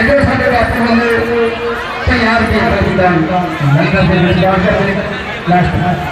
ਅਜੇ ਸਾਡੇ ਬਾਪੂ ਬੰਦੇ 50 ਰੁਪਏ ਦਾ ਲੰਗਰ ਦੇ ਵਿੱਚ ਲਾਸਟ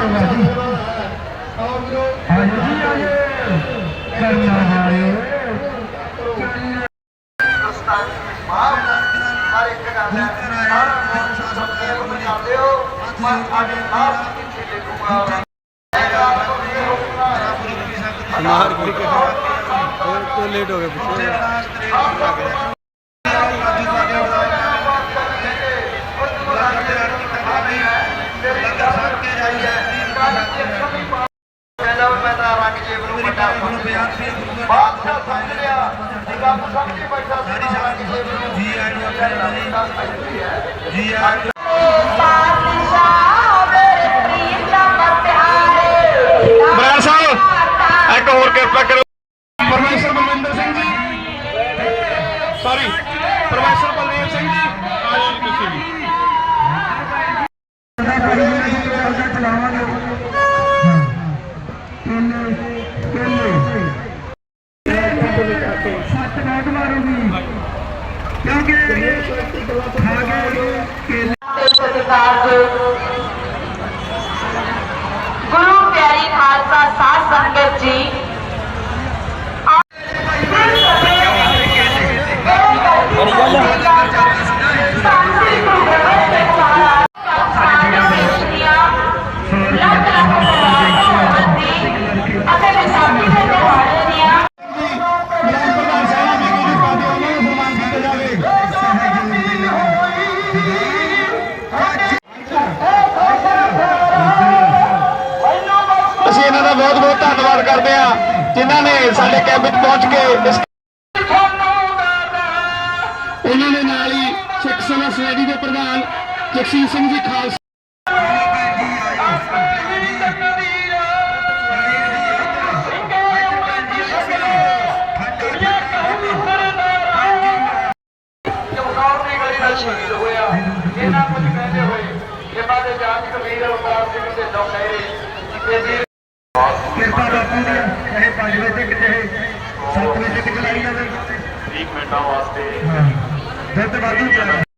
ਹੋਗਾ ਜੀ ਹਾਂਜੀ ਜੀ ਆਜੇ ਕਰਨਾ ਹਾਰੇ ਮਾਰ ਕੇ ਹੋਰ ਤੋਂ ਲੇਟ ਹੋ ਗਏ ਪਿੱਛੇ। ਜੀ ਆਇਆਂ ਨੂੰ ਜੀ ਆਇਆਂ John Debji ਕਮੇਟੀ ਦੇ ਪ੍ਰਧਾਨ ਜਗਸੀਰ ਸਿੰਘ ਜੀ ਖਾਲਸਾ ਸ਼ਹੀਦ ਕਿਰਪਾ ਸੱਤ ਵਜੇ ਕਿਤੇ ਲਾਈ ਵਾਸਤੇ ਦੁੱਧ ਵਾਧੂ ਚਾਹੀਦਾ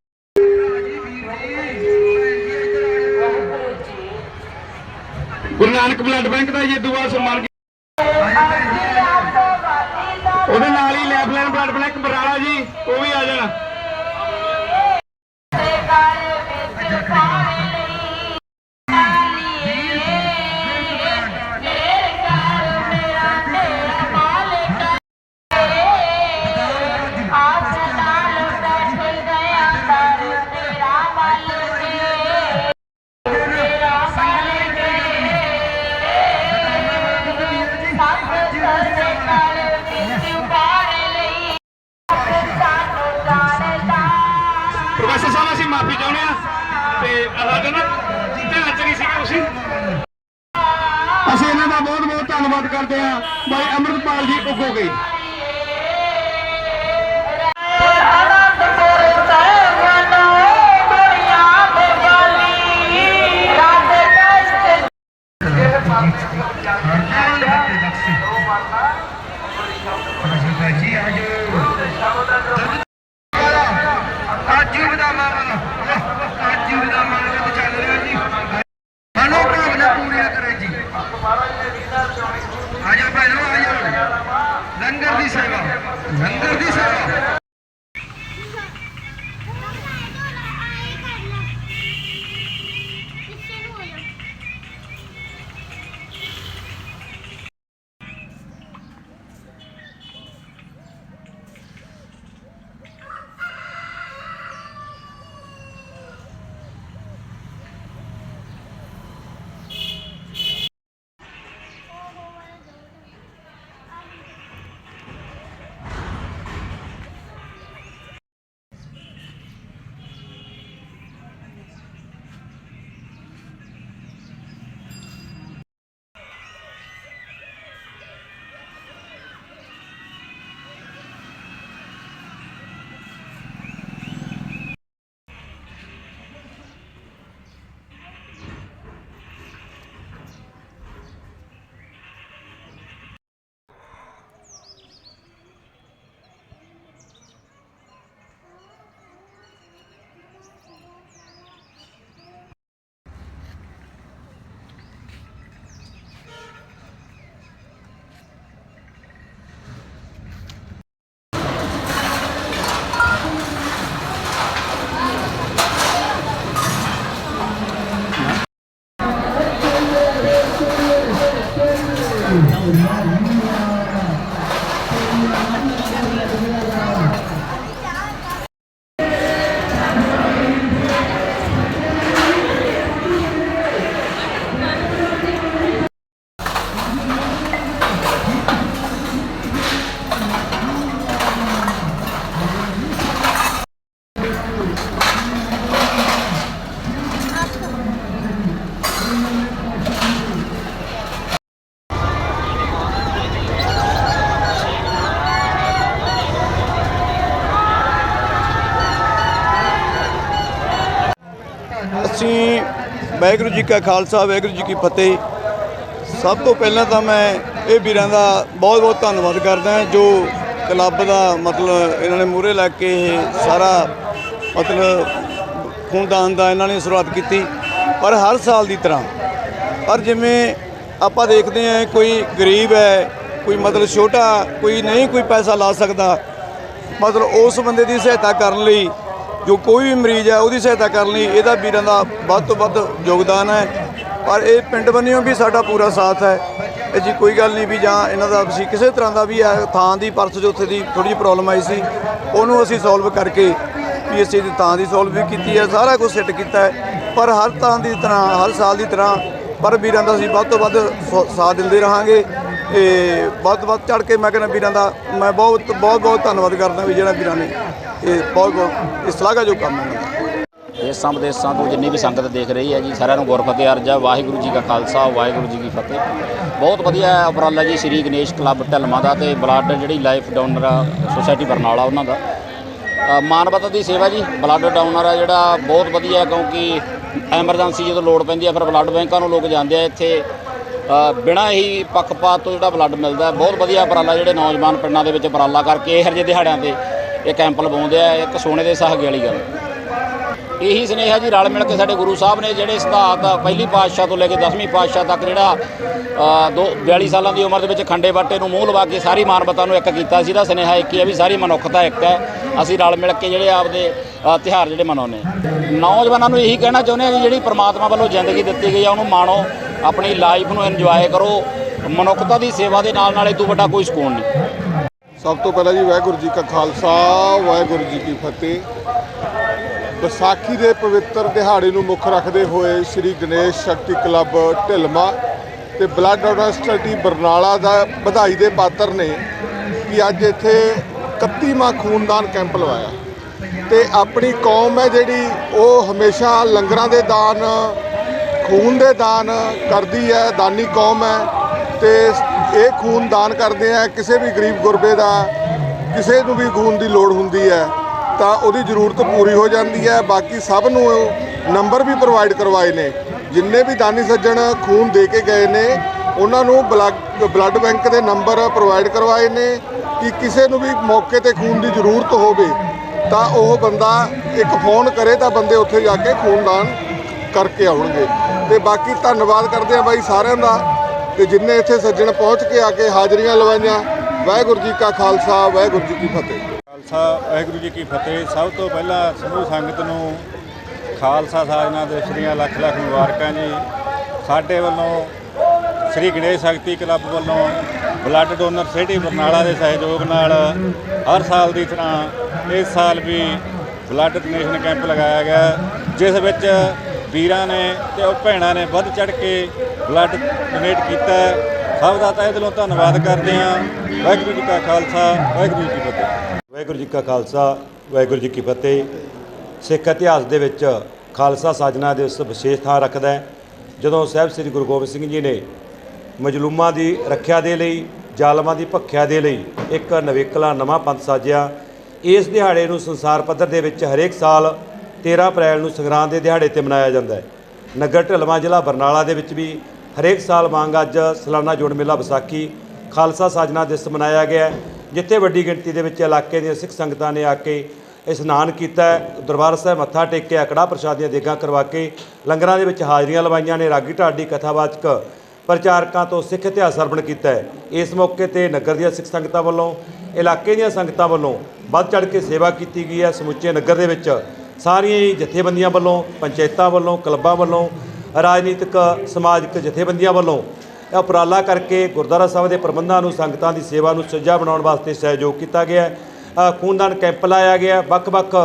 ਗੁਰੂ ਨਾਨਕ ਬਲੱਡ ਬੈਂਕ ਦਾ ਜੇਦੂਆ ਸਨਮਾਨ ਉਹਦੇ ਨਾਲ ਵੈਸੇ ਸਾਹਿਬ ਅਸੀਂ ਮਾਫੀ ਚਾਹੁੰਦੇ ਆ ਤੇ ਸਾਡਾ ਨਾ ਜਿੱਤੇ ਨੱਚ ਨਹੀਂ ਸੀਗੇ ਤੁਸੀਂ? ਅਸੀਂ ਇਹਨਾਂ ਦਾ ਬਹੁਤ ਬਹੁਤ ਧੰਨਵਾਦ ਕਰਦੇ ਆ ਭਾਈ ਅਮਰਤਪਾਲ ਜੀ ਉੱਗੋ ਗਏ। ਵਾਹਿਗੁਰੂ ਜੀ ਕਾ ਖਾਲਸਾ, ਵਾਹਿਗੁਰੂ ਜੀ ਕੀ ਫਤਿਹ। ਸਭ ਤੋਂ ਪਹਿਲਾਂ ਤਾਂ ਮੈਂ ਇਹ ਵੀਰਾਂ ਦਾ ਬਹੁਤ ਬਹੁਤ ਧੰਨਵਾਦ ਕਰਦਾ ਜੋ ਕਲੱਬ ਦਾ ਮਤਲਬ ਇਹਨਾਂ ਨੇ ਮੂਹਰੇ ਲੱਗ ਕੇ ਇਹ ਸਾਰਾ ਮਤਲਬ ਖੂਨਦਾਨ ਦਾ ਇਹਨਾਂ ਨੇ ਸ਼ੁਰੂਆਤ ਕੀਤੀ। ਪਰ ਹਰ ਸਾਲ ਦੀ ਤਰ੍ਹਾਂ, ਪਰ ਜਿਵੇਂ ਆਪਾਂ ਦੇਖਦੇ ਹਾਂ, ਕੋਈ ਗਰੀਬ ਹੈ, ਕੋਈ ਮਤਲਬ ਛੋਟਾ, ਕੋਈ ਨਹੀਂ ਕੋਈ ਪੈਸਾ ਲਾ ਸਕਦਾ, ਮਤਲਬ ਉਸ ਬੰਦੇ ਦੀ ਸਹਾਇਤਾ ਕਰਨ ਲਈ ਜੋ ਕੋਈ ਵੀ ਮਰੀਜ਼ ਹੈ, ਉਹਦੀ ਸਹਾਇਤਾ ਕਰਨ ਲਈ। ਇਹਦਾ ਵੀਰਾਂ ਦਾ ਵੱਧ ਤੋਂ ਵੱਧ ਯੋਗਦਾਨ ਹੈ। ਪਰ ਇਹ ਪਿੰਡ ਬੰਨਿਓ ਵੀ ਸਾਡਾ ਪੂਰਾ ਸਾਥ ਹੈ। ਇਹ ਜੀ ਕੋਈ ਗੱਲ ਨਹੀਂ ਵੀ ਜਾਂ ਇਹਨਾਂ ਦਾ ਅਸੀਂ ਕਿਸੇ ਤਰ੍ਹਾਂ ਦਾ ਵੀ ਹੈ ਥਾਂ ਦੀ ਪਰਸ ਜੋ ਉੱਥੇ ਦੀ ਥੋੜੀ ਜਿਹੀ ਪ੍ਰੋਬਲਮ ਆਈ ਸੀ, ਉਹਨੂੰ ਅਸੀਂ ਸੋਲਵ ਕਰਕੇ ਵੀ ਅਸੀਂ ਦੀ ਥਾਂ ਦੀ ਸੋਲਵ ਵੀ ਕੀਤੀ ਹੈ, ਸਾਰਾ ਕੁਝ ਸੈੱਟ ਕੀਤਾ ਹੈ। ਪਰ ਹਰ ਥਾਂ ਦੀ ਤਰ੍ਹਾਂ, ਹਰ ਸਾਲ ਦੀ ਤਰ੍ਹਾਂ, ਪਰ ਵੀਰਾਂ ਦਾ ਅਸੀਂ ਵੱਧ ਤੋਂ ਵੱਧ ਸੋ- ਸਾਥ ਦਿੰਦੇ ਰਹਾਂਗੇ। ਤੇ ਵੱਧ ਵੱਧ ਚੜ ਕੇ ਮੈਂ ਕਹਿੰਦਾ ਵੀਰਾਂ ਦਾ, ਮੈਂ ਬਹੁਤ ਬਹੁਤ ਬਹੁਤ ਧੰਨਵਾਦ ਕਰਦਾ ਵੀ ਜਿਹੜਾ ਵੀਰਾਂ ਨੇ ਇਹ ਬਹੁਤ ਬਹੁਤ ਇਸ ਸ਼ਲਾਘਾ ਜੋ ਕੰਮ ਹੈ ਦੇਸਾਂ ਵਿਦੇਸਾਂ ਤੋਂ ਜਿੰਨੀ ਵੀ ਸੰਗਤ ਦੇਖ ਰਹੀ ਹੈ ਜੀ, ਸਾਰਿਆਂ ਨੂੰ ਗੁਰਫਤਿਹ ਅਰਜ਼ਾ ਵਾਹਿਗੁਰੂ ਜੀ ਕਾ ਖਾਲਸਾ, ਵਾਹਿਗੁਰੂ ਜੀ ਕੀ ਫਤਿਹ। ਬਹੁਤ ਵਧੀਆ ਉਪਰਾਲਾ ਜੀ ਸ੍ਰੀ ਗਣੇਸ਼ ਕਲੱਬ ਢਲਮਾ ਦਾ ਤੇ ਬਲੱਡ ਜਿਹੜੀ ਲਾਈਫ ਡੋਨਰ ਸੁਸਾਇਟੀ ਬਰਨਾਲਾ ਉਹਨਾਂ ਦਾ। ਮਾਨਵਤਾ ਦੀ ਸੇਵਾ ਜੀ, ਬਲੱਡ ਡੋਨਰ ਆ ਜਿਹੜਾ ਬਹੁਤ ਵਧੀਆ ਕਿਉਂਕਿ ਐਮਰਜੈਂਸੀ ਜਦੋਂ ਲੋੜ ਪੈਂਦੀ ਹੈ ਫਿਰ ਬਲੱਡ ਬੈਂਕਾਂ ਨੂੰ ਲੋਕ ਜਾਂਦੇ ਆ ਇੱਥੇ। ਬਿਨਾਂ ਹੀ ਪੱਖਪਾਤ ਤੋਂ ਜਿਹੜਾ ਬਲੱਡ ਮਿਲਦਾ ਬਹੁਤ ਵਧੀਆ ਉਪਰਾਲਾ ਜਿਹੜੇ ਨੌਜਵਾਨ ਪਿੰਡਾਂ ਦੇ ਵਿੱਚ ਉਪਰਾਲਾ ਕਰਕੇ ਇਹੋ ਜਿਹੇ ਦਿਹਾੜਿਆਂ ਤੇ ਇਹ ਕੈਂਪ ਲਵਾਉਂਦੇ ਆ ਇੱਕ ਸੋਨੇ ਦੇ ਸਹਾਗੇ ਵਾਲੀ ਗੱਲ। ਇਹੀ ਸਨੇਹਾ ਜੀ ਰਲ ਮਿਲ ਕੇ ਸਾਡੇ ਗੁਰੂ ਸਾਹਿਬ ਨੇ ਜਿਹੜੇ ਸਿਧਾਂਤ ਪਹਿਲੀ ਪਾਤਸ਼ਾਹ ਤੋਂ ਲੈ ਕੇ 10ਵੀਂ ਪਾਤਸ਼ਾਹ ਤੱਕ ਜਿਹੜਾ ਦੋ 42 ਸਾਲਾਂ ਦੀ ਉਮਰ ਦੇ ਵਿੱਚ ਖੰਡੇ ਬਾਟੇ ਨੂੰ ਮੂੰਹ ਲਵਾ ਕੇ ਸਾਰੀ ਮਾਨਵਤਾ ਨੂੰ ਇੱਕ ਕੀਤਾ ਸੀ ਦਾ ਸਨੇਹਾ ਇੱਕ ਹੀ ਹੈ ਵੀ ਸਾਰੀ ਮਨੁੱਖਤਾ ਇੱਕ ਹੈ। ਅਸੀਂ ਰਲ ਮਿਲ ਕੇ ਜਿਹੜੇ ਆਪਦੇ ਅ, ਤਿਉਹਾਰ ਜਿਹੜੇ ਮਨਾਉਂਦੇ ਹਾਂ। ਨੌਜਵਾਨਾਂ ਨੂੰ ਇਹੀ ਕਹਿਣਾ ਚਾਹੁੰਦੇ ਹਾਂ ਜੀ ਜਿਹੜੀ ਪ੍ਰਮਾਤਮਾ ਵੱਲੋਂ ਜ਼ਿੰਦਗੀ ਦਿੱਤੀ ਗਈ ਆ ਉਹਨੂੰ ਮਾਣੋ। ਆਪਣੀ ਲਾਈਫ ਨੂੰ ਇੰਜੋਏ ਕਰੋ। ਮਨੁੱਖਤਾ ਦੀ ਸੇਵਾ ਦੇ ਨਾਲ ਨਾਲ ਇਹ ਤੋਂ ਵੱਡਾ ਕੋਈ ਸਕੂਨ ਨਹੀਂ। ਸਭ ਤੋਂ ਪਹਿਲਾਂ ਜੀ ਵਾਹਿਗੁਰੂ ਜੀ ਕਾ ਖਾਲਸਾ, ਵਾਹਿਗੁਰੂ ਜੀ ਕੀ ਫਤਿਹ। ਵਿਸਾਖੀ ਦੇ ਪਵਿੱਤਰ ਦਿਹਾੜੇ ਨੂੰ ਮੁੱਖ ਰੱਖਦੇ ਹੋਏ ਸ੍ਰੀ ਗਣੇਸ਼ ਸ਼ਕਤੀ ਕਲੱਬ ਢਿਲਮਾ ਤੇ ਬਲੱਡ ਡੋਨਰ ਬਰਨਾਲਾ ਦਾ ਵਧਾਈ ਦੇ ਪਾਤਰ ਨੇ ਕਿ ਅੱਜ ਇੱਥੇ 31ਵਾਂ ਖੂਨਦਾਨ ਕੈਂਪ ਲਵਾਇਆ। ਤੇ ਆਪਣੀ ਕੌਮ ਹੈ ਜਿਹੜੀ, ਉਹ ਹਮੇਸ਼ਾ ਲੰਗਰਾਂ ਦੇ ਦਾਨ ਖੂਨ ਦੇ ਦਾਨ ਕਰਦੀ ਹੈ, ਦਾਨੀ ਕੌਮ ਹੈ ਤੇ ਇਹ ਖੂਨ ਦਾਨ ਕਰਦੇ ਆ, ਕਿਸੇ ਵੀ ਗਰੀਬ ਗੁਰਬੇ ਦਾ, ਕਿਸੇ ਨੂੰ ਵੀ ਖੂਨ ਦੀ ਲੋੜ ਹੁੰਦੀ ਹੈ, ਤਾਂ ਉਹਦੀ ਜ਼ਰੂਰਤ ਪੂਰੀ ਹੋ ਜਾਂਦੀ ਹੈ। ਬਾਕੀ ਸਭ ਨੂੰ ਨੰਬਰ ਵੀ ਪ੍ਰੋਵਾਈਡ ਕਰਵਾਏ ਨੇ। ਜਿੰਨੇ ਵੀ ਦਾਨੀ ਸੱਜਣ ਖੂਨ ਦੇ ਕੇ ਗਏ ਨੇ, ਉਹਨਾਂ ਨੂੰ ਬਲੱਡ ਬਲੱਡ ਬੈਂਕ ਦੇ ਨੰਬਰ ਪ੍ਰੋਵਾਈਡ ਕਰਵਾਏ ਨੇ ਕਿ ਕਿਸੇ ਨੂੰ ਵੀ ਮੌਕੇ ਤੇ ਖੂਨ ਦੀ ਜ਼ਰੂਰਤ ਹੋਵੇ, ਤਾਂ ਉਹ ਬੰਦਾ ਇੱਕ ਫੋਨ ਕਰੇ ਤਾਂ ਬੰਦੇ ਉੱਥੇ ਜਾ ਕੇ ਖੂਨਦਾਨ ਕਰਕੇ ਆਉਣਗੇ। ਤੇ ਬਾਕੀ ਧੰਨਵਾਦ ਕਰਦੇ ਆ ਬਾਈ ਸਾਰਿਆਂ ਦਾ। ਤੇ ਜਿੰਨੇ ਇੱਥੇ ਸੱਜਣ ਪਹੁੰਚ ਕੇ ਆ ਕੇ ਹਾਜ਼ਰੀਆਂ ਲਵਾਈਆਂ, ਵਾਹਿਗੁਰੂ ਜੀ ਕਾ ਖਾਲਸਾ, ਵਾਹਿਗੁਰੂ ਜੀ ਕੀ ਫਤਿਹ। ਖਾਲਸਾ, ਵਾਹਿਗੁਰੂ ਜੀ ਕੀ ਫਤਿਹ। ਸਭ ਤੋਂ ਪਹਿਲਾਂ ਸਮੂਹ ਸੰਗਤ ਨੂੰ ਖਾਲਸਾ ਸਾਜਨਾ ਦਿਵਸ ਦੀਆਂ ਲੱਖ ਲੱਖ ਮੁਬਾਰਕਾਂ ਜੀ। ਸਾਡੇ ਵੱਲੋਂ ਸ੍ਰੀ ਗਣੇਸ਼ ਸ਼ਕਤੀ ਕਲੱਬ ਵੱਲੋਂ ਬਲੱਡ ਡੋਨਰ ਸਿਟੀ ਬਰਨਾਲਾ ਦੇ ਸਹਿਯੋਗ ਨਾਲ ਹਰ ਸਾਲ ਦੀ ਤਰ੍ਹਾਂ ਇਸ ਸਾਲ ਵੀ ਬਲੱਡ ਡੋਨੇਸ਼ਨ ਕੈਂਪ ਲਗਾਇਆ ਗਿਆ ਜਿਸ ਵਿੱਚ ਵੀਰਾਂ ਨੇ ਤੇ ਉਹ ਭੈਣਾਂ ਨੇ ਵੱਧ ਚੜ ਕੇ ਬਲੱਡ ਡੋਨੇਟ ਕੀਤਾ ਸਭ ਦਾ ਤਹਿ ਦਿਲੋਂ ਧੰਨਵਾਦ ਕਰਦੇ ਹਾਂ। ਵਾਹਿਗੁਰੂ ਜੀ ਕਾ ਖਾਲਸਾ, ਵਾਹਿਗੁਰੂ ਜੀ ਕੀ ਫਤਿਹ। ਵਾਹਿਗੁਰੂ ਜੀ ਕਾ ਖਾਲਸਾ, ਵਾਹਿਗੁਰੂ ਜੀ ਕੀ ਫਤਿਹ। ਸਿੱਖ ਇਤਿਹਾਸ ਦੇ ਵਿੱਚ ਖਾਲਸਾ ਸਾਜਨਾ ਦਿਵਸ ਵਿਸ਼ੇਸ਼ ਥਾਂ ਰੱਖਦਾ ਹੈ, ਜਦੋਂ ਸਾਹਿਬ ਸ੍ਰੀ ਗੁਰੂ ਗੋਬਿੰਦ ਸਿੰਘ ਜੀ ਨੇ ਮਜਲੂਮਾਂ ਦੀ ਰੱਖਿਆ ਦੇ ਲਈ, ਜ਼ਾਲਮਾਂ ਦੀ ਭੱਖਿਆ ਦੇ ਲਈ ਇੱਕ ਨਵੇਕਲਾ ਨਵਾਂ ਪੰਥ ਸਾਜਿਆ। ਇਸ ਦਿਹਾੜੇ ਨੂੰ ਸੰਸਾਰ ਪੱਧਰ ਦੇ ਵਿੱਚ ਹਰੇਕ ਸਾਲ 13 ਅਪ੍ਰੈਲ ਨੂੰ ਸੰਗਰਾਂਦ ਦੇ ਦਿਹਾੜੇ ਤੇ ਮਨਾਇਆ ਜਾਂਦਾ ਹੈ। ਨਗਰ ਢਲਵਾਂ ਜ਼ਿਲ੍ਹਾ ਬਰਨਾਲਾ ਦੇ ਵਿੱਚ ਵੀ ਹਰੇਕ ਸਾਲ ਵਾਂਗ ਅੱਜ ਸਲਾਨਾ ਜੋੜ ਮੇਲਾ ਵਿਸਾਖੀ ਖਾਲਸਾ ਸਾਜਨਾ ਦਿਵਸ ਮਨਾਇਆ ਗਿਆ ਜਿੱਥੇ ਵੱਡੀ ਗਿਣਤੀ ਦੇ ਵਿੱਚ ਇਲਾਕੇ ਦੀਆਂ ਸਿੱਖ ਸੰਗਤਾਂ ਨੇ ਆ ਕੇ ਇਸ਼ਨਾਨ ਕੀਤਾ ਹੈ, ਦਰਬਾਰ ਸਾਹਿਬ ਮੱਥਾ ਟੇਕਿਆ ਕੜਾਹ ਪ੍ਰਸ਼ਾਦ ਦੀਆਂ ਦੇਗਾਂ ਕਰਵਾ ਕੇ ਲੰਗਰਾਂ ਦੇ ਵਿੱਚ ਹਾਜ਼ਰੀਆਂ ਲਵਾਈਆਂ ਨੇ। ਰਾਗੀ ਢਾਡੀ ਕਥਾਵਾਚਕ ਪ੍ਰਚਾਰਕਾਂ ਤੋਂ ਸਿੱਖ ਇਤਿਹਾਸ ਅਰਪਣ ਕੀਤਾ ਹੈ। ਇਸ ਮੌਕੇ ਤੇ ਨਗਰ ਦੀਆਂ ਸਿੱਖ ਸੰਗਤਾਂ ਵੱਲੋਂ ਇਲਾਕੇ ਦੀਆਂ ਸੰਗਤਾਂ ਵੱਲੋਂ ਵੱਧ ਚੜ ਕੇ ਸੇਵਾ ਕੀਤੀ ਗਈ ਹੈ। ਸਮੁੱਚੇ ਨਗਰ ਦੇ ਵਿੱਚ ਸਾਰੀਆਂ ਹੀ ਜਥੇਬੰਦੀਆਂ ਵੱਲੋਂ, ਪੰਚਾਇਤਾਂ ਵੱਲੋਂ, ਕਲੱਬਾਂ ਵੱਲੋਂ, ਰਾਜਨੀਤਿਕ, ਸਮਾਜਿਕ ਜਥੇਬੰਦੀਆਂ ਵੱਲੋਂ ਇਹ ਉਪਰਾਲਾ ਕਰਕੇ ਗੁਰਦੁਆਰਾ ਸਾਹਿਬ ਦੇ ਪ੍ਰਬੰਧਾਂ ਨੂੰ, ਸੰਗਤਾਂ ਦੀ ਸੇਵਾ ਨੂੰ ਸੱਜਾ ਬਣਾਉਣ ਵਾਸਤੇ ਸਹਿਯੋਗ ਕੀਤਾ ਗਿਆ ਖੂਨਦਾਨ ਕੈਂਪ ਲਾਇਆ ਗਿਆ ਵੱਖ-ਵੱਖ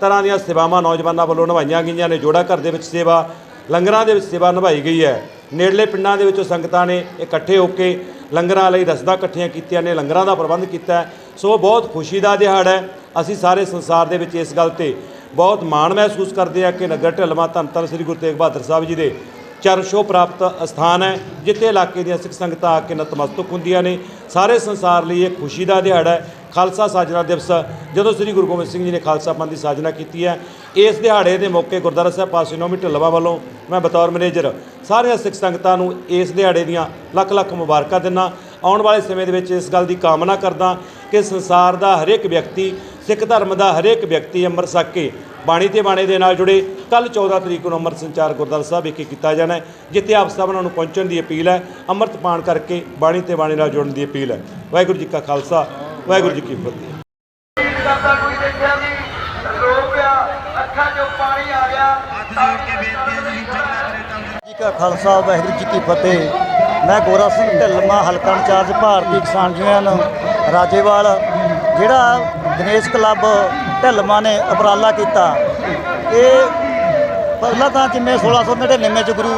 ਤਰ੍ਹਾਂ ਦੀਆਂ ਸੇਵਾਵਾਂ ਨੌਜਵਾਨਾਂ ਵੱਲੋਂ ਨਿਭਾਈਆਂ ਗਈਆਂ ਨੇ। ਜੋੜਾ ਘਰ ਦੇ ਵਿੱਚ ਸੇਵਾ, ਲੰਗਰਾਂ ਦੇ ਵਿੱਚ ਸੇਵਾ ਨਿਭਾਈ ਗਈ ਹੈ। ਨੇੜਲੇ ਪਿੰਡਾਂ ਦੇ ਵਿੱਚੋਂ ਸੰਗਤਾਂ ਨੇ ਇਕੱਠੇ ਹੋ ਕੇ ਲੰਗਰਾਂ ਲਈ ਰਸਦਾਂ ਇਕੱਠੀਆਂ ਕੀਤੀਆਂ ਨੇ, ਲੰਗਰਾਂ ਦਾ ਪ੍ਰਬੰਧ ਕੀਤਾ ਸੋ ਬਹੁਤ ਖੁਸ਼ੀ ਦਾ ਦਿਹਾੜਾ ਹੈ। ਅਸੀਂ ਸਾਰੇ ਸੰਸਾਰ ਦੇ ਵਿੱਚ ਇਸ ਗੱਲ ਤੇ ਬਹੁਤ ਮਾਣ ਮਹਿਸੂਸ ਕਰਦੇ ਹਾਂ ਕਿ ਨਗਰ ਢਲਵਾਂ ਧੰਨ ਧੰਨ ਸ੍ਰੀ ਗੁਰੂ ਤੇਗ ਬਹਾਦਰ ਸਾਹਿਬ ਜੀ ਦੇ ਚਰਨ ਛੋਹ ਪ੍ਰਾਪਤ ਸਥਾਨ ਹੈ, ਜਿੱਥੇ ਇਲਾਕੇ ਦੀਆਂ ਸਿੱਖ ਸੰਗਤਾਂ ਆ ਕੇ ਨਤਮਸਤਕ ਹੁੰਦੀਆਂ ਨੇ। ਸਾਰੇ ਸੰਸਾਰ ਲਈ ਇਹ ਖੁਸ਼ੀ ਦਾ ਦਿਹਾੜਾ ਹੈ, ਖਾਲਸਾ ਸਾਜਨਾ ਦਿਵਸ। ਜਦੋਂ ਸ੍ਰੀ ਗੁਰੂ ਗੋਬਿੰਦ ਸਿੰਘ ਜੀ ਨੇ ਖਾਲਸਾ ਪੰਥ ਦੀ ਸਾਜਨਾ ਕੀਤੀ ਹੈ, ਇਸ ਦਿਹਾੜੇ ਦੇ ਮੌਕੇ ਗੁਰਦੁਆਰਾ ਸਾਹਿਬ ਪਾਸੇ ਨੌਵੀਂ ਢੱਲਵਾ ਵੱਲੋਂ ਮੈਂ ਬਤੌਰ ਮੈਨੇਜਰ ਸਾਰੀਆਂ ਸਿੱਖ ਸੰਗਤਾਂ ਨੂੰ ਇਸ ਦਿਹਾੜੇ ਦੀਆਂ ਲੱਖ ਲੱਖ ਮੁਬਾਰਕਾਂ ਦਿੰਦਾ। ਆਉਣ ਵਾਲੇ ਸਮੇਂ ਦੇ ਵਿੱਚ ਇਸ ਗੱਲ ਦੀ ਕਾਮਨਾ ਕਰਦਾ ਕਿ ਸੰਸਾਰ ਦਾ ਹਰੇਕ ਵਿਅਕਤੀ ਸਿੱਖ ਧਰਮ ਦਾ ਹਰੇਕ ਵਿਅਕਤੀ ਅੰਮ੍ਰਿਤ ਛਕ ਕੇ ਬਾਣੀ ਤੇ ਬਾਣੇ ਦੇ ਨਾਲ ਜੁੜੇ ਕੱਲ 14 ਤਰੀਕ ਨੂੰ ਅੰਮ੍ਰਿਤ ਸੰਚਾਰ ਗੁਰਦੁਆਰਾ ਸਾਹਿਬ ਵਿਖੇ ਕੀਤਾ ਜਾਣਾ ਹੈ, ਜਿੱਥੇ ਆਪ ਸਭਨਾਂ ਨੂੰ ਪਹੁੰਚਣ ਦੀ ਅਪੀਲ ਹੈ, ਅੰਮ੍ਰਿਤ ਪਾਣ ਕਰਕੇ ਬਾਣੀ ਤੇ ਬਾਣੇ ਨਾਲ ਜੁੜਨ ਦੀ ਅਪੀਲ ਹੈ। ਵਾਹਿਗੁਰੂ ਜੀ ਕਾ ਖਾਲਸਾ, ਵਾਹਿਗੁਰੂ ਜੀ ਕੀ ਫਤਿਹ। ਕਰਦਾ ਜੀ ਜੀ ਕਾ ਖਾਲਸਾ, ਵਾਹਿਗੁਰੂ ਜੀ ਕੀ ਫਤਿਹ। ਮੈਂ ਗੋਰਾ ਸਿੰਘ ਢਿੱਲਮਾ ਹਲਕਾ ਇੰਚਾਰਜ ਭਾਰਤੀ ਕਿਸਾਨ ਯੂਨੀਅਨ ਰਾਜੇਵਾਲ, ਜਿਹੜਾ ਦਿਨੇਸ਼ ਕਲੱਬ ਢਿੱਲਮਾ ਨੇ ਉਪਰਾਲਾ ਕੀਤਾ। ਇਹ ਪਹਿਲਾਂ ਤਾਂ ਜਿਵੇਂ 1699 ਚ ਗੁਰੂ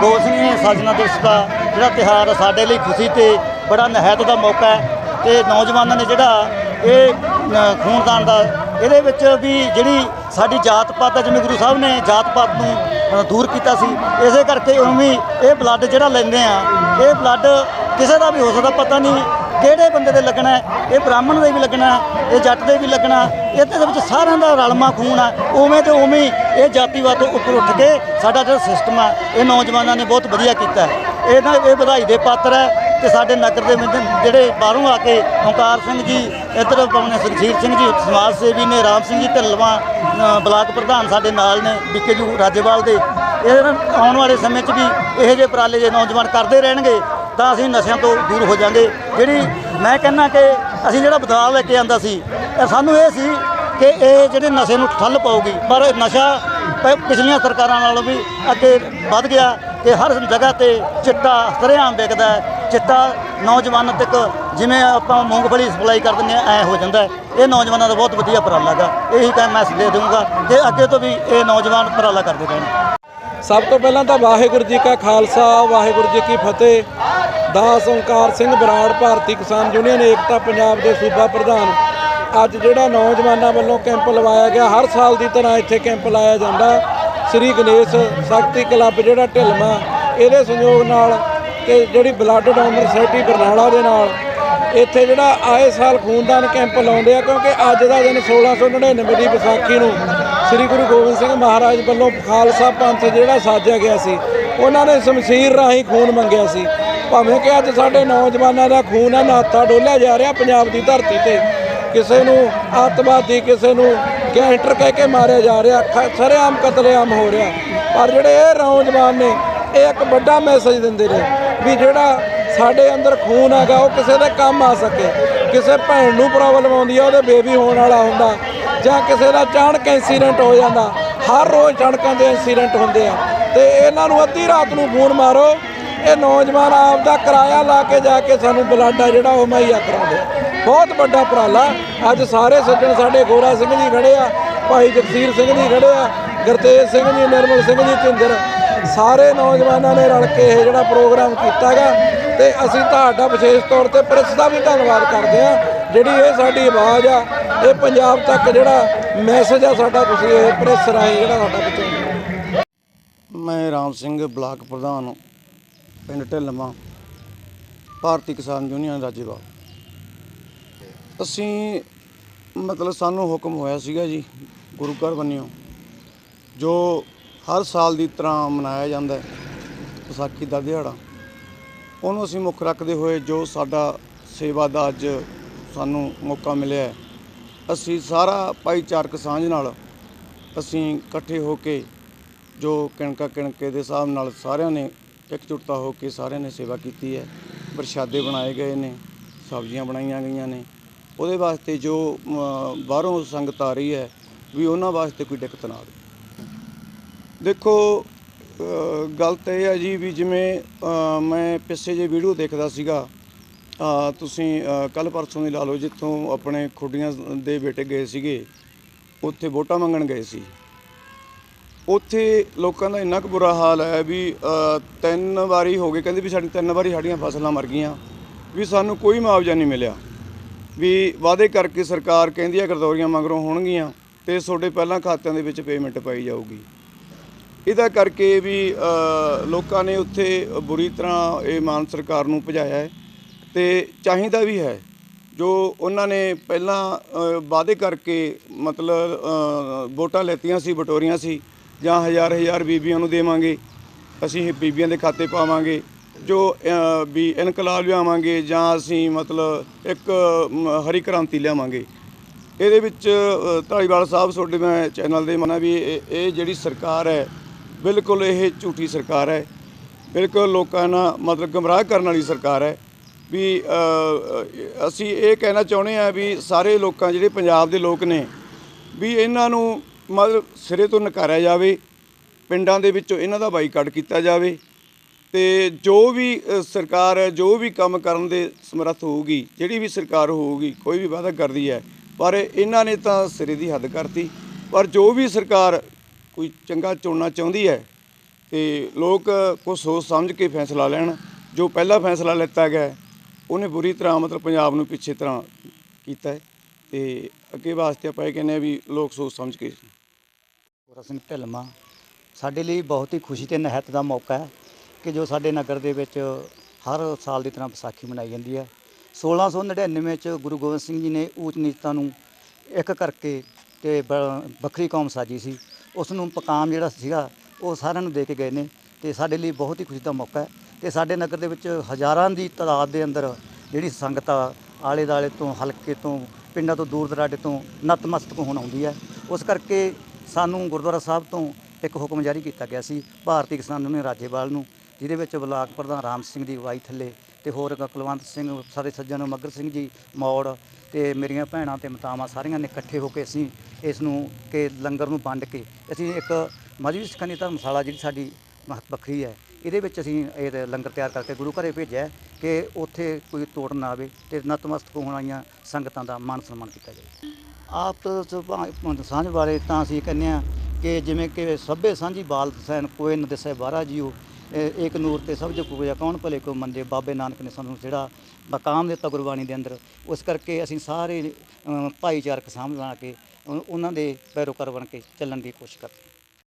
ਗੋਬਿੰਦ ਸਿੰਘ ਜੀ ਨੇ ਸਾਜਨਾ ਦਿਵਸ ਦਾ ਜਿਹੜਾ ਤਿਹਾਰ ਸਾਡੇ ਲਈ ਖੁਸ਼ੀ ਤੇ ਬੜਾ ਨਿਹਾਇਤ ਦਾ ਮੌਕਾ ਹੈ ਤੇ ਨੌਜਵਾਨਾਂ ਨੇ ਜਿਹੜਾ ਇਹ ਖੂਨਦਾਨ ਦਾ ਇਹਦੇ ਵਿੱਚ ਵੀ ਜਿਹੜੀ ਸਾਡੀ ਜਾਤ ਪਾਤ ਹੈ, ਜਿਵੇਂ ਗੁਰੂ ਸਾਹਿਬ ਨੇ ਜਾਤ ਪਾਤ ਨੂੰ ਦੂਰ ਕੀਤਾ ਸੀ, ਇਸੇ ਕਰਕੇ ਉਵੇਂ ਇਹ ਬਲੱਡ ਜਿਹੜਾ ਲੈਂਦੇ ਆ, ਇਹ ਬਲੱਡ ਕਿਸੇ ਦਾ ਵੀ ਹੋ ਸਕਦਾ, ਪਤਾ ਨਹੀਂ ਕਿਹੜੇ ਬੰਦੇ ਦੇ ਲੱਗਣਾ ਇਹ ਬ੍ਰਾਹਮਣ ਦੇ ਵੀ ਲੱਗਣਾ ਇਹ ਜੱਟ ਦੇ ਵੀ ਲੱਗਣਾ ਇਹਦੇ ਵਿੱਚ ਸਾਰਿਆਂ ਦਾ ਰਲਮਾ ਖੂਨ ਆ ਉਵੇਂ ਤੇ ਉਵੇਂ ਇਹ ਜਾਤੀਵਾਦ ਤੋਂ ਉੱਪਰ ਉੱਠ ਕੇ ਸਾਡਾ ਜਿਹੜਾ ਸਿਸਟਮ ਆ ਇਹ ਨੌਜਵਾਨਾਂ ਨੇ ਬਹੁਤ ਵਧੀਆ ਕੀਤਾ ਇਹ ਨਾ ਇਹ ਵਧਾਈ ਦੇ ਪਾਤਰ ਹੈ ਤੇ ਸਾਡੇ ਨਗਰ ਦੇ ਜਿਹੜੇ ਬਾਹਰੋਂ ਆ ਕੇ ਓਂਕਾਰ ਸਿੰਘ ਜੀ, ਇੱਧਰ ਆਪਣੇ ਸੁਖਜੀਤ ਸਿੰਘ ਜੀ, ਸਮਾਜ ਸੇਵੀ ਨੇ, ਰਾਮ ਸਿੰਘ ਜੀ, ਢਿੱਲਵਾਂ ਬਲਾਕ ਪ੍ਰਧਾਨ ਸਾਡੇ ਨਾਲ ਨੇ ਵਿਕੇ ਜੂ ਰਾਜੇਵਾਲ ਦੇ। ਇਹ ਆਉਣ ਵਾਲੇ ਸਮੇਂ 'ਚ ਵੀ ਇਹੋ ਜਿਹੇ ਉਪਰਾਲੇ ਜੇ ਨੌਜਵਾਨ ਕਰਦੇ ਰਹਿਣਗੇ ਤਾਂ ਅਸੀਂ ਨਸ਼ਿਆਂ ਤੋਂ ਦੂਰ ਹੋ ਜਾਾਂਗੇ। ਜਿਹੜੀ ਮੈਂ ਕਹਿੰਦਾ ਕਿ ਅਸੀਂ ਜਿਹੜਾ ਬਦਲਾਅ ਲੈ ਕੇ ਆਂਦਾ ਸੀ, ਇਹ ਸਾਨੂੰ ਇਹ ਸੀ ਕਿ ਇਹ ਜਿਹੜੇ ਨਸ਼ੇ ਨੂੰ ਠੱਲ ਪਾਉਗੀ ਪਰ ਨਸ਼ਾ ਪਿਛਲੀਆਂ ਸਰਕਾਰਾਂ ਨਾਲੋਂ ਵੀ ਅੱਗੇ ਵੱਧ ਗਿਆ ਕਿ ਹਰ ਜਗ੍ਹਾ ਤੇ ਚਿੱਟਾ ਸਰੇਆਮ ਵਿਕਦਾ ਚਿੱਟਾ ਨੌਜਵਾਨਾਂ ਤੱਕ ਜਿਵੇਂ ਆਪਾਂ ਮੂੰਗਫਲੀ ਸਪਲਾਈ ਕਰ ਦਿੰਦੇ ਆ ਐ ਹੋ ਜਾਂਦਾ ਇਹ ਨੌਜਵਾਨਾਂ ਦਾ ਬਹੁਤ ਵਧੀਆ ਉਪਰਾਲਾ ਹੈਗਾ। ਇਹੀ ਕਹਿ ਮੈਂ ਦੇ ਦੂੰਗਾ ਕਿ ਅੱਗੇ ਤੋਂ ਵੀ ਇਹ ਨੌਜਵਾਨ ਉਪਰਾਲਾ ਕਰਦੇ ਰਹਿਣ। ਸਭ ਤੋਂ ਪਹਿਲਾਂ ਤਾਂ ਵਾਹਿਗੁਰੂ ਜੀ ਕਾ ਖਾਲਸਾ, ਵਾਹਿਗੁਰੂ ਜੀ ਕੀ ਫਤਿਹ। ਦਾਸ ਓਂਕਾਰ ਸਿੰਘ ਬਰਾੜ, ਭਾਰਤੀ ਕਿਸਾਨ ਯੂਨੀਅਨ, ਏਕਤਾ ਪੰਜਾਬ ਦੇ ਸੂਬਾ ਪ੍ਰਧਾਨ। ਅੱਜ ਜਿਹੜਾ ਨੌਜਵਾਨਾਂ ਵੱਲੋਂ ਕੈਂਪ ਲਵਾਇਆ ਗਿਆ, ਹਰ ਸਾਲ ਦੀ ਤਰ੍ਹਾਂ ਇੱਥੇ ਕੈਂਪ ਲਾਇਆ ਜਾਂਦਾ। ਸ੍ਰੀ ਗਣੇਸ਼ ਸ਼ਕਤੀ ਕਲੱਬ ਜਿਹੜਾ ਢਿਲਮਾ ਇਹਦੇ ਸੰਯੋਗ ਨਾਲ ਤੇ ਜਿਹੜੀ ਬਲੱਡ ਡੋਨਰ ਸੋਸਾਇਟੀ ਬਰਨਾਲਾ ਦੇ ਨਾਲ, ਇੱਥੇ ਜਿਹੜਾ ਆਏ ਸਾਲ ਖੂਨਦਾਨ ਕੈਂਪ ਲਾਉਂਦੇ ਆ, ਕਿਉਂਕਿ ਅੱਜ ਦਾ ਦਿਨ 1699 ਦੀ ਵਿਸਾਖੀ ਨੂੰ ਸ੍ਰੀ ਗੁਰੂ ਗੋਬਿੰਦ ਸਿੰਘ ਮਹਾਰਾਜ ਵੱਲੋਂ ਖਾਲਸਾ ਪੰਥ ਜਿਹੜਾ ਸਾਜਿਆ ਗਿਆ ਸੀ। ਉਹਨਾਂ ਨੇ ਸ਼ਮਸ਼ੀਰ ਰਾਹੀਂ ਖੂਨ ਮੰਗਿਆ ਸੀ। ਭਾਵੇਂ ਕਿ ਅੱਜ ਸਾਡੇ ਨੌਜਵਾਨਾਂ ਦਾ ਖੂਨ ਆ ਨਾਥਾ ਡੋਲਿਆ ਜਾ ਰਿਹਾ ਪੰਜਾਬ ਦੀ ਧਰਤੀ ਤੇ। ਕਿਸੇ ਨੂੰ ਅੱਤਵਾਦੀ ਕਿਸੇ ਨੂੰ ਗੈਂਗਸਟਰ ਕਹਿ ਕੇ ਮਾਰਿਆ ਜਾ ਰਿਹਾ, ਖ- ਸਰੇਆਮ ਕਤਲੇਆਮ ਹੋ ਰਿਹਾ। ਪਰ ਜਿਹੜੇ ਇਹ ਨੌਜਵਾਨ ਨੇ, ਇਹ ਇੱਕ ਵੱਡਾ ਮੈਸੇਜ ਦਿੰਦੇ ਨੇ ਵੀ ਜਿਹੜਾ ਸਾਡੇ ਅੰਦਰ ਖੂਨ ਹੈਗਾ, ਉਹ ਕਿਸੇ ਦੇ ਕੰਮ ਆ ਸਕੇ। ਕਿਸੇ ਭੈਣ ਨੂੰ ਪ੍ਰੋਬਲਮ ਆਉਂਦੀ ਆ, ਉਹਦੇ ਬੇਬੀ ਹੋਣ ਵਾਲਾ ਹੁੰਦਾ, ਜਾਂ ਕਿਸੇ ਦਾ ਅਚਾਨਕ ਐਕਸੀਡੈਂਟ ਹੋ ਜਾਂਦਾ। ਹਰ ਰੋਜ਼ ਸੜਕਾਂ ਦੇ ਐਕਸੀਡੈਂਟ ਹੁੰਦੇ ਆ। ਤੇ ਇਹਨਾਂ ਨੂੰ ਅੱਧੀ ਰਾਤ ਨੂੰ ਫੋਨ ਮਾਰੋ। ਇਹ ਨੌਜਵਾਨ ਆਪ ਦਾ ਕਿਰਾਇਆ ਲਾ ਕੇ ਜਾ ਕੇ ਸਾਨੂੰ ਬਲੱਡ ਆ ਜਿਹੜਾ ਉਹ ਮੁਹੱਈਆ ਕਰਾਉਂਦੇ ਆ ਬਹੁਤ ਵੱਡਾ ਉਪਰਾਲਾ। ਅੱਜ ਸਾਰੇ ਸੱਜਣ ਸਾਡੇ ਗੋਰਾ ਸਿੰਘ ਜੀ ਖੜੇ ਆ, ਭਾਈ ਜਗਸੀਰ ਸਿੰਘ ਜੀ ਖੜੇ ਆ, ਗੁਰਤੇਜ ਸਿੰਘ ਜੀ, ਨਿਰਮਲ ਸਿੰਘ ਜੀ ਝਿੰਦਰ ਸਾਰੇ ਨੌਜਵਾਨਾਂ ਨੇ ਰਲ ਕੇ ਇਹ ਜਿਹੜਾ ਪ੍ਰੋਗਰਾਮ ਕੀਤਾਗਾ ਤੇ ਅਸੀਂ ਤੁਹਾਡਾ ਵਿਸ਼ੇਸ਼ ਤੌਰ ਤੇ ਪ੍ਰੈਸ ਦਾ ਵੀ ਧੰਨਵਾਦ ਕਰਦੇ ਆ ਜਿਹੜੀ ਇਹ ਸਾਡੀ ਆਵਾਜ਼ ਆ, ਇਹ ਪੰਜਾਬ ਤੱਕ ਜਿਹੜਾ ਮੈਸੇਜ ਆ ਸਾਡਾ, ਤੁਸੀਂ ਇਹ ਪ੍ਰੈਸ ਰਾਹੀਂ ਜਿਹੜਾ ਸਾਡਾ ਪਹੁੰਚਾਉਂਦੇ ਮੈਂ ਰਾਮ ਸਿੰਘ ਬਲਾਕ ਪ੍ਰਧਾਨ, ਪਿੰਡ ਢਿੱਲਮਾ ਭਾਰਤੀ ਕਿਸਾਨ ਯੂਨੀਅਨ ਰਾਜੇਵਾਲ ਅਸੀਂ ਮਤਲਬ ਸਾਨੂੰ ਹੁਕਮ ਹੋਇਆ ਸੀਗਾ ਜੀ, ਗੁਰੂ ਘਰ ਬੰਨਿਓ, ਜੋ ਹਰ ਸਾਲ ਦੀ ਤਰ੍ਹਾਂ ਮਨਾਇਆ ਜਾਂਦਾ ਵਿਸਾਖੀ ਦਾ ਦਿਹਾੜਾ। ਉਹਨੂੰ ਅਸੀਂ ਮੁੱਖ ਰੱਖਦੇ ਹੋਏ ਜੋ ਸਾਡਾ ਸੇਵਾ ਦਾ ਅੱਜ ਸਾਨੂੰ ਮੌਕਾ ਮਿਲਿਆ ਅਸੀਂ ਸਾਰਾ ਭਾਈਚਾਰਕ ਸਾਂਝ ਨਾਲ ਅਸੀਂ ਇਕੱਠੇ ਹੋ ਕੇ ਜੋ ਕਿਣਕਾ ਕਿਣਕੇ ਦੇ ਹਿਸਾਬ ਨਾਲ ਸਾਰਿਆਂ ਨੇ ਇਕਜੁੱਟਤਾ ਹੋ ਕੇ ਸਾਰਿਆਂ ਨੇ ਸੇਵਾ ਕੀਤੀ ਹੈ। ਪ੍ਰਸ਼ਾਦੇ ਬਣਾਏ ਗਏ ਨੇ ਸਬਜ਼ੀਆਂ ਬਣਾਈਆਂ ਗਈਆਂ ਨੇ। ਉਹਦੇ ਵਾਸਤੇ ਜੋ ਬਾਹਰੋਂ ਸੰਗਤ ਆ ਰਹੀ ਹੈ ਵੀ ਉਹਨਾਂ ਵਾਸਤੇ ਕੋਈ ਦਿੱਕਤ ਨਾ ਆਵੇ। ਦੇਖੋ ਅ, ਗੱਲ ਤਾਂ ਇਹ ਹੈ ਜੀ ਵੀ ਜਿਵੇਂ ਮੈਂ ਪਿੱਛੇ ਜੇ ਵੀਡੀਓ ਦੇਖਦਾ ਸੀਗਾ। ਤੁਸੀਂ ਕੱਲ ਪਰਸੋਂ ਦੀ ਲਾ ਲਓ ਜਿੱਥੋਂ ਆਪਣੇ ਖੁੱਡੀਆਂ ਦੇ ਬੇਟੇ ਗਏ ਸੀਗੇ ਉੱਥੇ ਵੋਟਾਂ ਮੰਗਣ ਗਏ ਸੀ। ਉੱਥੇ ਲੋਕਾਂ ਦਾ ਇੰਨਾ ਕੁ ਬੁਰਾ ਹਾਲ ਹੈ ਵੀ ਅ, ਤਿੰਨ ਵਾਰੀ ਹੋ ਗਏ ਕਹਿੰਦੇ ਵੀ ਸਾਡੀ ਤਿੰਨ ਵਾਰੀ ਸਾਡੀਆਂ ਫਸਲਾਂ ਮਰ ਗਈਆਂ ਵੀ ਸਾਨੂੰ ਕੋਈ ਮੁਆਵਜ਼ਾ ਨਹੀਂ ਮਿਲਿਆ। ਵੀ ਵਾਅਦੇ ਕਰਕੇ ਸਰਕਾਰ ਕਹਿੰਦੀ ਹੈ ਗਰਦੌਰੀਆਂ ਮਗਰੋਂ ਹੋਣਗੀਆਂ ਤੇ ਤੁਹਾਡੇ ਪਹਿਲਾਂ ਖਾਤਿਆਂ ਦੇ ਵਿੱਚ ਪੇਮੈਂਟ ਪਾਈ ਜਾਊਗੀ। ਇਹਦਾ ਕਰਕੇ ਵੀ ਅ, ਲੋਕਾਂ ਨੇ ਉੱਥੇ ਬੁਰੀ ਤਰ੍ਹਾਂ ਇਹ ਮਾਨ ਸਰਕਾਰ ਨੂੰ ਭਜਾਇਆ ਹੈ ਤੇ ਚਾਹੀਦਾ ਵੀ ਹੈ। ਜੋ ਉਹਨਾਂ ਨੇ ਪਹਿਲਾਂ ਅ, ਵਾਅਦੇ ਕਰਕੇ ਮਤਲਬ ਅ, ਵੋਟਾਂ ਲੈਤੀਆਂ ਸੀ ਬਟੋਰੀਆਂ ਸੀ ਜਾਂ ਹਜ਼ਾਰ ਹਜ਼ਾਰ ਬੀਬੀਆਂ ਨੂੰ ਦੇਵਾਂਗੇ, ਅਸੀਂ ਬੀਬੀਆਂ ਦੇ ਖਾਤੇ ਪਾਵਾਂਗੇ, ਜੋ ਵੀ ਇਨਕਲਾਬ ਲਿਆਵਾਂਗੇ ਜਾਂ ਅਸੀਂ ਮਤਲਬ ਇੱਕ ਹਰੀ ਕ੍ਰਾਂਤੀ ਲਿਆਵਾਂਗੇ। ਇਹਦੇ ਵਿੱਚ ਧਾਲੀਵਾਲ ਸਾਹਿਬ ਤੁਹਾਡੇ ਮੈਂ ਚੈਨਲ ਦੇ ਮਨਾ ਵੀ ਇਹ ਇਹ ਜਿਹੜੀ ਸਰਕਾਰ ਹੈ, ਬਿਲਕੁਲ ਇਹ ਝੂਠੀ ਸਰਕਾਰ ਹੈ। ਬਿਲਕੁਲ ਲੋਕਾਂ ਨਾਲ ਮਤਲਬ ਗਮਰਾਹ ਕਰਨ ਵਾਲੀ ਸਰਕਾਰ ਹੈ ਵੀ ਅਸੀਂ ਇਹ ਕਹਿਣਾ ਚਾਹੁੰਦੇ ਆ ਵੀ ਸਾਰੇ ਲੋਕਾਂ, ਜਿਹੜੇ ਪੰਜਾਬ ਦੇ ਲੋਕ ਨੇ, ਵੀ ਇਹਨਾਂ ਨੂੰ ਮਤਲਬ ਸਿਰੇ ਤੋਂ ਨਕਾਰਿਆ ਜਾਵੇ, ਪਿੰਡਾਂ ਦੇ ਵਿੱਚੋਂ ਇਹਨਾਂ ਦਾ ਬਾਈਕਾਟ ਕੀਤਾ ਜਾਵੇ ਤੇ ਜੋ ਵੀ ਸਰਕਾਰ ਜੋ ਵੀ ਕੰਮ ਕਰਨ ਦੇ ਸਮਰੱਥ ਹੋਊਗੀ, ਜਿਹੜੀ ਵੀ ਸਰਕਾਰ ਹੋਊਗੀ, ਕੋਈ ਵੀ ਵਾਅਦਾ ਕਰਦੀ ਹੈ, ਪਰ ਇਹਨਾਂ ਨੇ ਤਾਂ ਸਿਰੇ ਦੀ ਹੱਦ ਕਰਤੀ। ਪਰ ਜੋ ਵੀ ਸਰਕਾਰ ਕੋਈ ਚੰਗਾ ਚੁਣਨਾ ਚਾਹੁੰਦੀ ਹੈ ਤੇ ਲੋਕ ਕੁਛ ਸੋਚ ਸਮਝ ਕੇ ਫੈਸਲਾ ਲੈਣ, ਜੋ ਪਹਿਲਾ ਫੈਸਲਾ ਲਿੱਤਾ ਗਿਆ, ਉਹਨੇ ਬੁਰੀ ਤਰ੍ਹਾਂ ਮਤਲਬ ਪੰਜਾਬ ਨੂੰ ਪਿੱਛੇ ਤਰ੍ਹਾਂ ਕੀਤਾ ਹੈ ਤੇ ਅੱਗੇ ਵਾਸਤੇ ਆਪਾਂ ਇਹ ਕਹਿੰਦੇ ਆ ਵੀ ਲੋਕ ਸੋਚ ਸਮਝ ਕੇ ਗੋਰਾ ਸਿੰਘ ਢਿੱਲਮਾ ਸਾਡੇ ਲਈ ਬਹੁਤ ਹੀ ਖੁਸ਼ੀ ਤੇ ਨਹਿਤ ਦਾ ਮੌਕਾ ਹੈ ਕਿ ਜੋ ਸਾਡੇ ਨਗਰ ਦੇ ਵਿੱਚ ਹਰ ਸਾਲ ਦੀ ਤਰ੍ਹਾਂ ਵਿਸਾਖੀ ਮਨਾਈ ਜਾਂਦੀ ਹੈ। 1699 ਚ ਗੁਰੂ ਗੋਬਿੰਦ ਸਿੰਘ ਜੀ ਨੇ ਊਚ ਨੀਚਤਾ ਨੂੰ ਇੱਕ ਕਰਕੇ ਤੇ ਬ- ਵੱਖਰੀ ਕੌਮ ਸਾਜੀ ਸੀ। ਉਸ ਨੂੰ ਪਕਾਮ ਜਿਹੜਾ ਸੀਗਾ, ਉਹ ਸਾਰਿਆਂ ਨੂੰ ਦੇ ਕੇ ਗਏ ਨੇ ਤੇ ਸਾਡੇ ਲਈ ਬਹੁਤ ਹੀ ਖੁਸ਼ੀ ਦਾ ਮੌਕਾ ਹੈ ਤੇ ਸਾਡੇ ਨਗਰ ਦੇ ਵਿੱਚ ਹਜ਼ਾਰਾਂ ਦੀ ਤਾਦਾਦ ਦੇ ਅੰਦਰ ਜਿਹੜੀ ਸੰਗਤ ਆਲੇ ਦਾਲੇ ਤੋਂ, ਹਲਕੇ ਤੋਂ, ਪਿੰਡਾਂ ਤੋਂ ਦੂਰ ਦਰਾਡੇ ਤੋਂ ਨਤਮਸਤਕ ਹੋਣ ਆਉਂਦੀ ਹੈ। ਉਸ ਕਰਕੇ ਸਾਨੂੰ ਗੁਰਦੁਆਰਾ ਸਾਹਿਬ ਤੋਂ ਇੱਕ ਹੁਕਮ ਜਾਰੀ ਕੀਤਾ ਗਿਆ ਸੀ, ਭਾਰਤੀ ਕਿਸਾਨ ਯੂਨੀਅਨ ਰਾਜੇਵਾਲ ਨੂੰ, ਜਿਹਦੇ ਵਿੱਚ ਬਲਾਕ ਪ੍ਰਧਾਨ ਰਾਮ ਸਿੰਘ ਦੀ ਅਗਵਾਈ ਥੱਲੇ ਤੇ ਹੋਰ ਕੁਲਵੰਤ ਸਿੰਘ, ਸਾਰੇ ਸੱਜਣ ਮੱਗਰ ਸਿੰਘ ਜੀ, ਮੌੜ ਤੇ ਮੇਰੀਆਂ ਭੈਣਾਂ ਤੇ ਮਾਤਾਵਾਂ ਸਾਰੀਆਂ ਨੇ ਇਕੱਠੇ ਹੋ ਕੇ ਅਸੀਂ ਇਸ ਨੂੰ ਕਿ ਲੰਗਰ ਨੂੰ ਵੰਡ ਕੇ ਅਸੀਂ ਇੱਕ ਮਜਬੀ ਸਿੱਖਾਂ ਦੀ ਧਰਮਸ਼ਾਲਾ ਜਿਹੜੀ ਸਾਡੀ ਮ- ਵੱਖਰੀ ਹੈ, ਇਹਦੇ ਵਿੱਚ ਅਸੀਂ ਇਹ ਲੰਗਰ ਤਿਆਰ ਕਰਕੇ ਗੁਰੂ ਘਰੇ ਭੇਜਿਆ ਕਿ ਉੱਥੇ ਕੋਈ ਤੋੜ ਨਾ ਆਵੇ ਤੇ ਨਤਮਸਤਕ ਹੋਣ ਵਾਲੀਆਂ ਸੰਗਤਾਂ ਦਾ ਮਾਨ ਸਨਮਾਨ ਕੀਤਾ ਜਾਵੇ। ਆਪ ਸਾਂਝ ਬਾਰੇ ਤਾਂ ਅਸੀਂ ਕਹਿੰਦੇ ਹਾਂ ਕਿ ਜਿਵੇਂ ਕਿ ਸਭੇ ਸਾਂਝੀ ਬਾਲ ਸੈਨ ਕੋਏ ਨ ਦਿਸੈ ਬਾਰਾ ਜੀਓ ਇਹ ਏਕ ਨੂਰ ਤੇ ਸਭ ਜੋ ਪੂਜਾ ਕੌਣ ਭਲੇ ਕੋ ਮੰਦੇ? ਬਾਬੇ ਨਾਨਕ ਨੇ ਸਾਨੂੰ ਜਿਹੜਾ ਮਕਾਮ ਦਿੱਤਾ ਗੁਰਬਾਣੀ ਦੇ ਅੰਦਰ। ਉਸ ਕਰਕੇ ਅਸੀਂ ਸਾਰੇ ਭਾਈਚਾਰਕ ਸਾਂਝ ਬਣਾ ਕੇ ਉਹਨਾਂ ਦੇ ਪੈਰੋਕਾਰ ਬਣ ਕੇ ਚੱਲਣ ਦੀ ਕੋਸ਼ਿਸ਼ ਕਰਦੇ